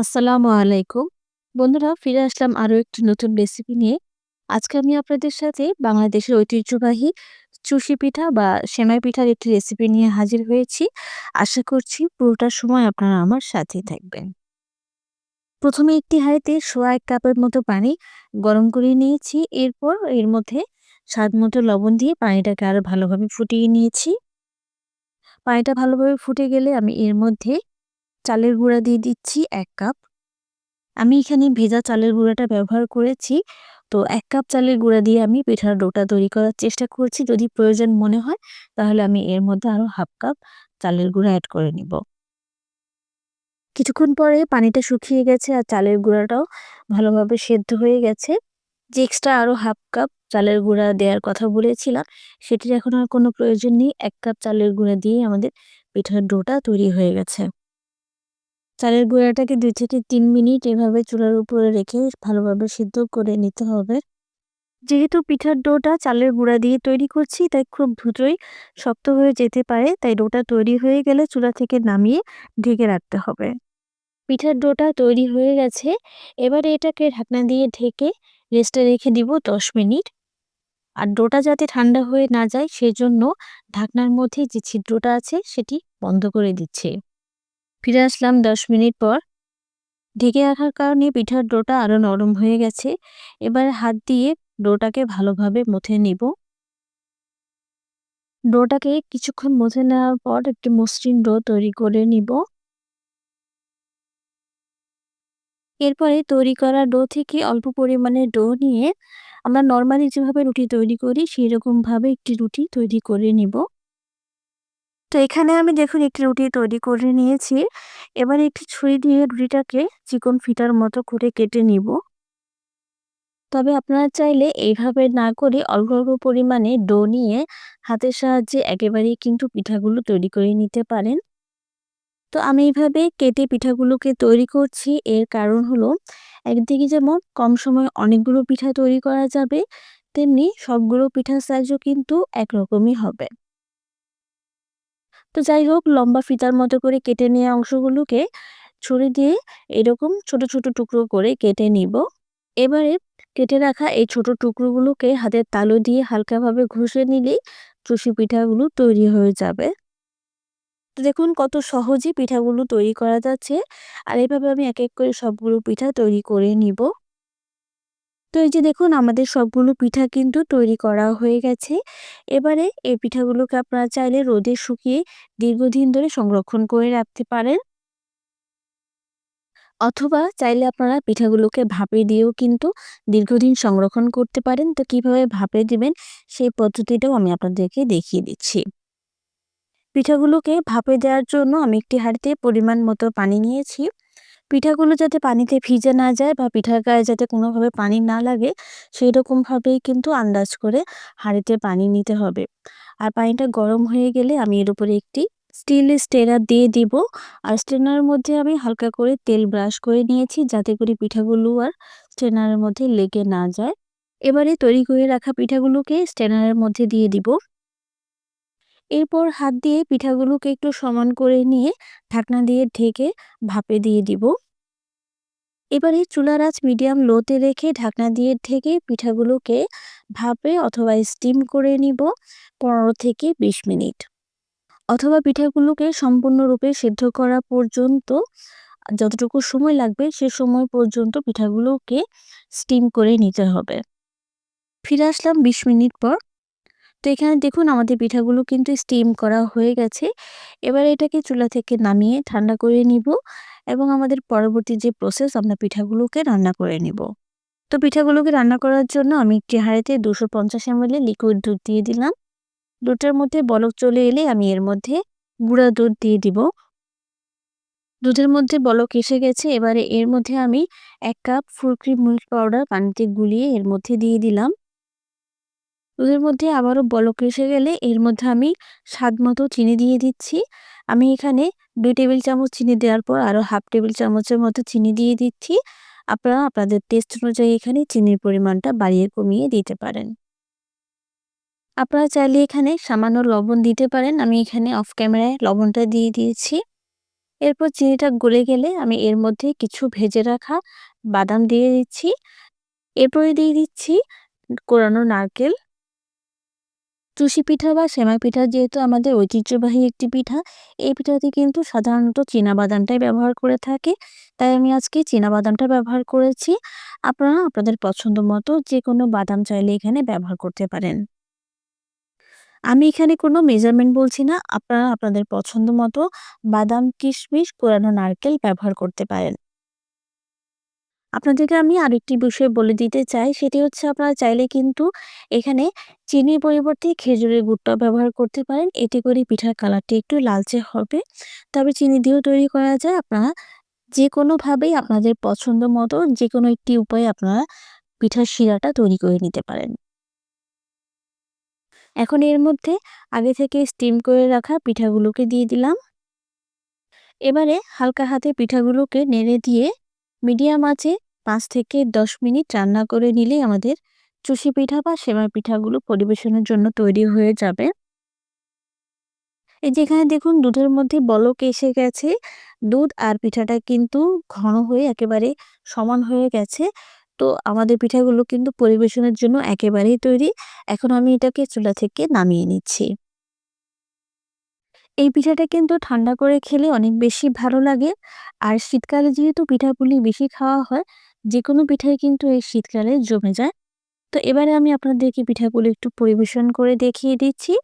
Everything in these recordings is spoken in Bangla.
আসসালামু আলাইকুম। বন্ধুরা, ফিরে আসলাম আরও একটি নতুন রেসিপি নিয়ে। আজকে আমি আপনাদের সাথে বাংলাদেশের ঐতিহ্যবাহী চুষি পিঠা বা সেমাই পিঠার একটি রেসিপি নিয়ে হাজির হয়েছি। আশা করছি পুরোটা সময় আপনারা আমার সাথে থাকবেন। প্রথমে একটি হাঁড়িতে সোয়া এক কাপের মতো পানি গরম করে নিয়েছি। এরপর এর মধ্যে স্বাদ মতো লবণ দিয়ে পানিটাকে আরও ভালোভাবে ফুটিয়ে নিয়েছি। পানিটা ভালোভাবে ফুটে গেলে আমি এর মধ্যে চালের গুঁড়া দিয়ে দিচ্ছি এক কাপ। আমি এখানে ভেজা চালের গুঁড়াটা ব্যবহার করেছি। তো এক কাপ চালের গুঁড়া দিয়ে আমি পিঠার ডোটা তৈরি করার চেষ্টা করছি। যদি প্রয়োজন মনে হয়, তাহলে আমি এর মধ্যে আরও হাফ কাপ চালের গুঁড়া অ্যাড করে নিব। কিছুক্ষণ পরে পানিটা শুকিয়ে গেছে আর চালের গুঁড়াটাও ভালোভাবে সেদ্ধ হয়ে গেছে। যে এক্সট্রা আরও হাফ কাপ চালের গুঁড়া দেওয়ার কথা বলেছিলাম, সেটির এখন আর কোনো প্রয়োজন নেই। এক কাপ চালের গুঁড়া দিয়েই আমাদের পিঠার ডোটা তৈরি হয়ে গেছে। চালের গুঁড়াটাকে দুই থেকে তিন মিনিট এভাবে চুলার উপরে রেখে ভালোভাবে সিদ্ধ করে নিতে হবে। যেহেতু পিঠার ডোটা চালের গুঁড়া দিয়ে তৈরি করছি, তাই খুব দ্রুতই শক্ত হয়ে যেতে পারে, তাই ডোটা তৈরি হয়ে গেলে চুলা থেকে নামিয়ে ঢেকে রাখতে হবে। পিঠার ডোটা তৈরি হয়ে গেছে, এবারে এটাকে ঢাকনা দিয়ে ঢেকে রেস্টে রেখে দিব ১০ মিনিট। আর ডোটা যাতে ঠান্ডা হয়ে না যায়, সেজন্য ঢাকনার মধ্যে যে ছিদ্রটা আছে, সেটি বন্ধ করে দিচ্ছি। ফিরে আসলাম ১০ মিনিট পর। ঢেকে রাখার কারণে পিঠার ডোটা আরও নরম হয়ে গেছে। এবার হাত দিয়ে ডোটাকে ভালোভাবে মথে নিব। ডোটাকে কিছুক্ষণ মথে নেওয়ার পর একটি মসৃণ ডো তৈরি করে নিব। এরপরে তৈরি করা ডো থেকে অল্প পরিমাণে ডো নিয়ে আমরা নর্মালি যেভাবে রুটি তৈরি করি সেই রকমভাবে একটি রুটি তৈরি করে নিব। তো এখানে আমি দেখুন একটি রুটি তৈরি করে নিয়েছি। এবার একটি ছুরি দিয়ে রুটিটাকে চিকন ফিটার মতো করে কেটে নিব। তবে আপনারা চাইলে এইভাবে না করে অল্প অল্প পরিমাণে ডো নিয়ে হাতের সাহায্যে একেবারেই কিন্তু পিঠাগুলো তৈরি করে নিতে পারেন। তো আমি এইভাবে কেটে পিঠাগুলোকে তৈরি করছি এর কারণ হলো, একদিকে যেমন কম সময়ে অনেকগুলো পিঠা তৈরি করা যাবে, তেমনি সবগুলো পিঠার সাইজও কিন্তু একরকমই হবে। তো যাই হোক, লম্বা ফিতার মতো করে কেটে নেওয়া অংশগুলোকে ছুরি দিয়ে এরকম ছোট ছোট টুকরো করে কেটে নিব। এবারে কেটে রাখা এই ছোট টুকরোগুলোকে হাতের তালু দিয়ে হালকাভাবে ঘষে নিলেই চুষি পিঠাগুলো তৈরি হয়ে যাবে। দেখুন কত সহজেই পিঠাগুলো তৈরি করা যাচ্ছে আর এভাবে আমি এক এক করে সবগুলো পিঠা তৈরি করে নিব। তো এই যে দেখুন, আমাদের সবগুলো পিঠা কিন্তু তৈরি করা হয়ে গেছে। এবারে এই পিঠাগুলোকে আপনারা চাইলে রোদে শুকিয়ে দীর্ঘদিন ধরে সংরক্ষণ করে রাখতে পারেন। অথবা চাইলে আপনারা পিঠাগুলোকে ভাপে দিয়েও কিন্তু দীর্ঘদিন সংরক্ষণ করতে পারেন। তো কীভাবে ভাপে দিবেন সেই পদ্ধতিটাও আমি আপনাদেরকে দেখিয়ে দিচ্ছি। পিঠাগুলোকে ভাপে দেওয়ার জন্য আমি একটি হাঁড়িতে পরিমাণ মতো পানি নিয়েছি। পিঠাগুলো যাতে পানিতে ভিজে না যায় বা পিঠার গায়ে যাতে কোনোভাবে পানি না লাগে সেই রকমভাবেই কিন্তু আন্দাজ করে হাঁড়িতে পানি নিতে হবে। আর পানিটা গরম হয়ে গেলে আমি এর উপরে একটি স্টিলের স্টেনার দিয়ে দিব আর স্টেনারের মধ্যে আমি হালকা করে তেল ব্রাশ করে নিয়েছি যাতে করে পিঠাগুলো আর স্টেনারের মধ্যে লেগে না যায়। এবারে তৈরি করে রাখা পিঠাগুলোকে স্টেনারের মধ্যে দিয়ে দিব। এরপর হাত দিয়ে পিঠাগুলোকে একটু সমান করে নিয়ে ঢাকনা দিয়ে ঢেকে ভাপে দিয়ে দিব। এবারে চুলার আঁচ মিডিয়াম লোতে রেখে ঢাকনা দিয়ে ঢেকে পিঠাগুলোকে ভাপে অথবা স্টিম করে নিব পনেরো থেকে বিশ মিনিট। অথবা পিঠাগুলোকে সম্পূর্ণরূপে সেদ্ধ করা পর্যন্ত, যতটুকু সময় লাগবে সে সময় পর্যন্ত পিঠাগুলোকে স্টিম করে নিতে হবে। ফিরে আসলাম বিশ মিনিট পর। তো এখানে দেখুন আমাদের পিঠাগুলো কিন্তু স্টিম করা হয়ে গেছে। এবার এটাকে চুলা থেকে নামিয়ে ঠান্ডা করে নিব এবং আমাদের পরবর্তী যে প্রসেস আমরা পিঠাগুলোকে রান্না করে নিব। তো পিঠাগুলোকে রান্না করার জন্য আমি একটি হাঁড়িতে ২৫০ এমএল লিকুইড দুধ দিয়ে দিলাম। দুধটার মধ্যে বলক চলে এলে আমি এর মধ্যে গুঁড়া দুধ দিয়ে দিব। দুধের মধ্যে বলক এসে গেছে, এবারে এর মধ্যে আমি এক cup full cream milk powder পানিতে গুলিয়ে এর মধ্যে দিয়ে দিলাম। দুধের মধ্যে আবারও বলক এসে গেলে এর মধ্যে আমি স্বাদ মতো চিনি দিয়ে দিচ্ছি। আমি এখানে ২ টেবিল চামচ চিনি দেওয়ার পর আরও হাফ টেবিল চামচের মতো চিনি দিয়ে দিচ্ছি। আপনারা আপনাদের টেস্ট অনুযায়ী এখানে চিনির পরিমাণটা বাড়িয়ে কমিয়ে দিতে পারেন। আপনারা চাইলে এখানে সামান্য লবণ দিতে পারেন। আমি এখানে অফ ক্যামেরায় লবণটা দিয়ে দিয়েছি। এরপর চিনিটা গলে গেলে আমি এর মধ্যে কিছু ভেজে রাখা বাদাম দিয়ে দিচ্ছি এরপরে দিয়ে দিচ্ছি কোরানো নারকেল চুষি পিঠা বা সেমাই পিঠা যেহেতু আমাদের ঐতিহ্যবাহী একটি পিঠা, এই পিঠাতে কিন্তু সাধারণত বাদামটাই ব্যবহার করে থাকে। তাই আমি আজকে বাদামটা ব্যবহার করেছি। আপনারা আপনাদের পছন্দ মতো যে কোনো বাদাম চাইলে এখানে ব্যবহার করতে পারেন। আমি এখানে কোনো মেজারমেন্ট বলছি না। আপনারা আপনাদের পছন্দ মতো বাদাম, কিশমিশ কোরানো নারকেল ব্যবহার করতে পারেন। আপনাদেরকে আমি আরেকটি বিষয় বলে দিতে চাই। সেটি হচ্ছে আপনারা চাইলে কিন্তু এখানে চিনির পরিবর্তে খেজুরের গুড়টাও ব্যবহার করতে পারেন। এতে করে পিঠার কালারটি একটু লালচে হবে। তবে চিনি দিয়েও তৈরি করা যায়। আপনারা যে কোনোভাবেই আপনাদের পছন্দ মতো যে কোনো একটি উপায়ে আপনারা পিঠার শিরাটা তৈরি করে নিতে পারেন। এখন এর মধ্যে আগে থেকে স্টিম করে রাখা পিঠাগুলোকে দিয়ে দিলাম। এবারে হালকা হাতে পিঠাগুলোকে নেড়ে দিয়ে মিডিয়াম আঁচে পাঁচ থেকে দশ মিনিট রান্না করে নিলেই আমাদের চুষি পিঠা বা সেমাই পিঠাগুলো পরিবেশনের জন্য তৈরি হয়ে যাবে। এই যেখানে দেখুন দুধের মধ্যে বলক এসে গেছে। দুধ আর পিঠাটা কিন্তু ঘন হয়ে একেবারে সমান হয়ে গেছে। তো আমাদের পিঠাগুলো কিন্তু পরিবেশনের জন্য একেবারেই তৈরি। এখন আমি এটাকে চুলা থেকে নামিয়ে নিচ্ছি। এই পিঠাটা কিন্তু ঠান্ডা করে খেলে অনেক বেশি ভালো লাগে। আর শীতকালে যেহেতু পিঠাপুলি বেশি খাওয়া হয় যে কোনো পিঠাই কিন্তু এই শীতকালে জমে যায়। তো এবারে আমি আপনাদেরকে পিঠাগুলো একটু পরিবেশন করে দেখিয়ে দিচ্ছি।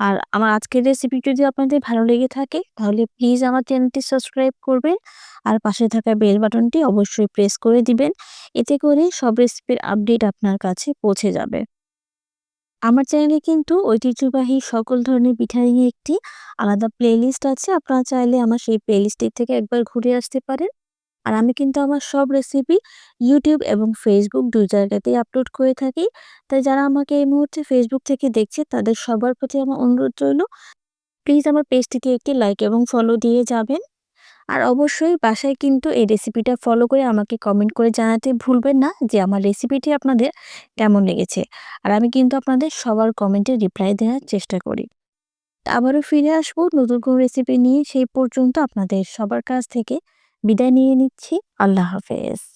আর আমার আজকের রেসিপি যদি আপনাদের ভালো লেগে থাকে, তাহলে প্লিজ আমার চ্যানেলটি সাবস্ক্রাইব করবেন। আর পাশে থাকা বেল বাটনটি অবশ্যই প্রেস করে দিবেন। এতে করে সব রেসিপির আপডেট আপনার কাছে পৌঁছে যাবে। আমার চ্যানেলে কিন্তু ঐতিহ্যবাহী সকল ধরনের পিঠা নিয়ে একটি আলাদা প্লেলিস্ট আছে। আপনারা চাইলে আমার সেই প্লেলিস্টের থেকে একবার ঘুরে আসতে পারেন। আর আমি কিন্তু আমার সব রেসিপি ইউটিউব এবং ফেসবুক দুই জায়গাতেই আপলোড করে থাকি। তাই যারা আমাকে এই মুহূর্তে ফেসবুক থেকে দেখছে, তাদের সবার প্রতি আমার অনুরোধ রইল প্লিজ আমার পেজটিকে একটি লাইক এবং ফলো দিয়ে যাবেন। আর অবশ্যই বাসায় কিন্তু এই রেসিপিটা ফলো করে আমাকে কমেন্ট করে জানাতে ভুলবেন না যে আমার রেসিপিটি আপনাদের কেমন লেগেছে। আর আমি কিন্তু আপনাদের সবার কমেন্টে রিপ্লাই দেওয়ার চেষ্টা করি। আবারও ফিরে আসব নতুন কোনো রেসিপি নিয়ে, সেই পর্যন্ত আপনাদের সবার কাছ থেকে বিদায় নিয়ে নিচ্ছি। আল্লাহ হাফেজ।